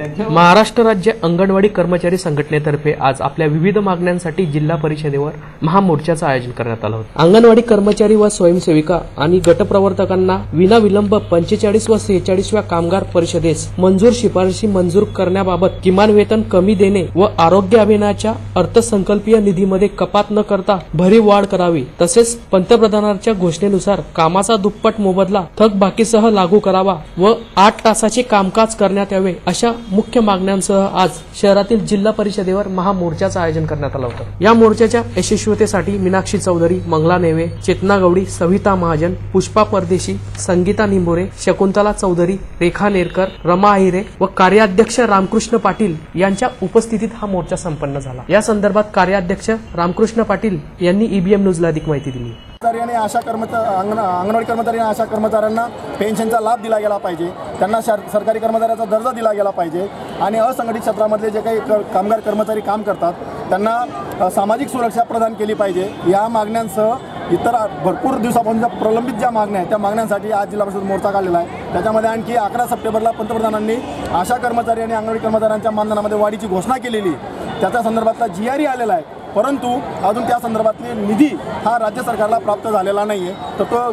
महाराष्ट्र राज्य अंगणवाडी कर्मचारी संघटनेतर्फे आज आपल्या विविध मागण्यांसाठी जिल्हा परिषदेवर महामोर्चाचं आयोजन करण्यात आलं होतं. अंगणवाडी कर्मचारी व स्वयंसेविका आणि गटप्रवर्तकांना विनाविलंब पंचेचाळीस व सेहेचाळीसव्या कामगार परिषदेस मंजूर शिफारशी मंजूर करण्याबाबत किमान वेतन कमी देणे व आरोग्य अभियानाच्या अर्थसंकल्पीय निधीमध्ये कपात न करता भरीव वाढ करावी तसेच पंतप्रधानांच्या घोषणेनुसार कामाचा दुप्पट मोबदला थकबाकीसह लागू करावा व आठ तासाचे कामकाज करण्यात यावे अशा मुख्य मागण्यांसह आज शहरातील जिल्हा परिषदेवर महामोर्चाचं आयोजन करण्यात आलं होतं. या मोर्चाच्या यशस्वीतेसाठी मीनाक्षी चौधरी मंगला नेवे चेतना गवडी सविता महाजन पुष्पा परदेशी संगीता निंबोरे शकुंतला चौधरी रेखा नेरकर रमा अहिरे व कार्याध्यक्ष रामकृष्ण पाटील यांच्या उपस्थितीत हा मोर्चा संपन्न झाला. या संदर्भात कार्याध्यक्ष रामकृष्ण पाटील यांनी ईबीएम न्यूजला अधिक माहिती दिली. कर्मचारी आणि आशा कर्मचा अंगण अंगणवाडी कर्मचारी आणि आशा कर्मचाऱ्यांना पेन्शनचा लाभ दिला गेला पाहिजे. त्यांना शर सरकारी कर्मचाऱ्याचा दर्जा दिला गेला पाहिजे. आणि असंघटित क्षेत्रामधले जे काही क कामगार कर्मचारी काम करतात त्यांना सामाजिक सुरक्षा प्रदान केली पाहिजे. या मागण्यांसह इतर भरपूर दिवसापासूनच्या प्रलंबित ज्या मागण्या आहेत त्या मागण्यांसाठी आज जिल्हा परिषद मोर्चा काढलेला आहे. त्याच्यामध्ये आणखी अकरा सप्टेंबरला पंतप्रधानांनी आशा कर्मचारी आणि अंगणवाडी कर्मचाऱ्यांच्या मानधनामध्ये वाढीची घोषणा केलेली. त्याच्या संदर्भातला जी आर आलेला आहे. परंतु अजून त्या संदर्भातली निधी हा राज्य सरकारला प्राप्त झालेला नाही आहे तर तो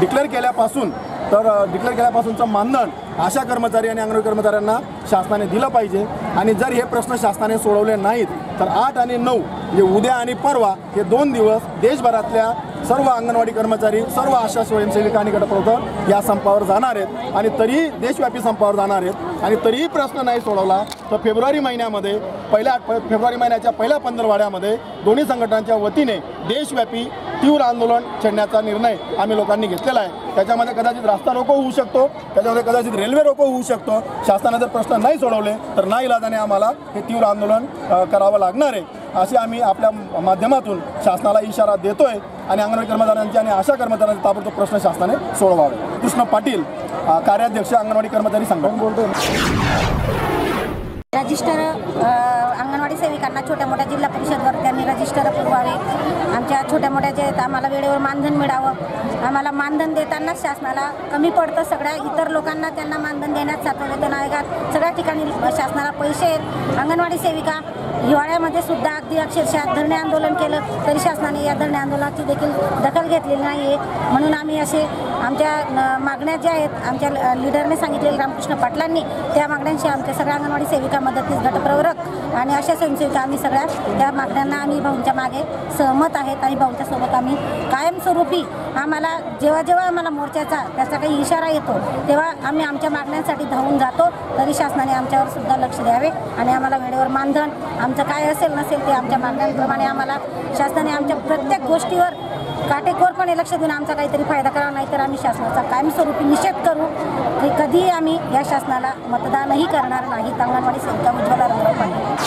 डिक्लेअर केल्यापासून तर डिक्लेअर केल्यापासूनचं मानधन आशा कर्मचारी आणि अंगणवाडी कर्मचाऱ्यांना शासनाने दिलं पाहिजे. आणि जर हे प्रश्न शासनाने सोडवले नाहीत तर आठ आणि नऊ म्हणजे उद्या आणि परवा हे दोन दिवस देशभरातल्या सर्व अंगणवाडी कर्मचारी सर्व आशा स्वयंसेविका आणि गटप्रवर्तक या संपावर जाणार आहेत. आणि तरीही देशव्यापी संपावर जाणार आहेत. आणि तरीही प्रश्न नाही सोडवला तर फेब्रुवारी महिन्यामध्ये पहिल्या प- फेब्रुवारी महिन्याच्या पहिल्या पंधरवाड्यामध्ये दोन्ही संघटनांच्या वतीने देशव्यापी तीव्र आंदोलन छेडण्याचा निर्णय आम्ही लोकांनी घेतलेला आहे. त्याच्यामध्ये कदाचित रास्ता रोको होऊ शकतो त्याच्यामध्ये कदाचित रेल्वे रोको होऊ शकतो. शासनाने जर प्रश्न नाही सोडवले तर नाही इलाजाने आम्हाला हे तीव्र आंदोलन करावं लागणार आहे. असे आम्ही आपल्या माध्यमातून शासनाला इशारा देतोय आणि अंगणवाडी कर्मचाऱ्यांचे आणि आशा कर्मचाऱ्यांचे ताबडतोब प्रश्न शासनाने सोडवावे. कृष्ण पाटील कार्याध्यक्ष अंगणवाडी कर्मचारी संघटना. बोलतोय रजिस्टर अंगणवाडी सेविकांना छोट्या मोठ्या जिल्हा परिषदवर त्यांनी रजिस्टर पुरवावे. आमच्या छोट्या मोठ्या जे आहेत आम्हाला वेळेवर मानधन मिळावं. आम्हाला मानधन देतानाच शासनाला कमी पडतं. सगळ्या इतर लोकांना त्यांना मानधन देण्यात सातववेतन आयोगात सगळ्या ठिकाणी शासनाला पैसे आहेत. अंगणवाडी सेविका हिवाळ्यामध्ये सुद्धा अगदी अक्षरशः धरणे आंदोलन केलं तरी शासनाने या धरणे आंदोलनाची देखील दखल घेतलेली नाही आहे म्हणून आम्ही असे आमच्या मागण्या ज्या आहेत आमच्या ल- लीडरने सांगितलेल्या रामकृष्ण पाटलांनी त्या मागण्यांशी आमच्या सगळ्या अंगणवाडी सेविका मदतीस गटप्रवरक आणि अशा स्वयंसेविका आम्ही सगळ्या त्या मागण्यांना आम्ही भाऊंच्या मागे सहमत आहेत आणि भाऊंच्या सोबत आम्ही कायमस्वरूपी आम्हाला जेव्हा जेव्हा आम्हाला मोर्चाचा त्याचा काही इशारा येतो तेव्हा आम्ही आमच्या मागण्यांसाठी धावून जातो. तरी शासनाने आमच्यावर सुद्धा लक्ष द्यावे आणि आम्हाला वेळेवर मानधन आमचं काय असेल नसेल ते आमच्या मागण्यांप्रमाणे आम्हाला शासनाने आमच्या प्रत्येक गोष्टीवर काटेकोरपणे लक्ष देऊन आमचा काहीतरी फायदा करा नाही तर आम्ही शासनाचा कायमस्वरूपी निषेध करू. की कधीही आम्ही या शासनाला मतदानही करणार नाहीत अंगणवाडी सेविका उज्ज्वला रंगराव पाटील.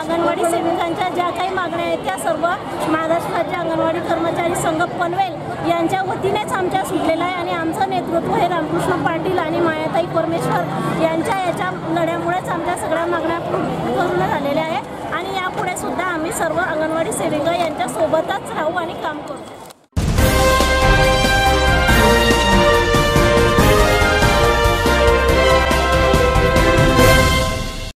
अंगणवाडी सेविकांच्या ज्या काही मागण्या आहेत त्या सर्व महाराष्ट्राचे अंगणवाडी कर्मचारी संघ पनवेल यांच्या वतीनेच आमच्या सुटलेला आहे. आणि आमचं नेतृत्व हे रामकृष्ण पाटील आणि मायाताई परमेश्वर यांच्या याच्या लढ्यामुळेच आमच्या सगळ्या मागण्या आम्ही सर्व अंगणवाडी सेविका यांच्या सोबतच राहू आणि काम करू.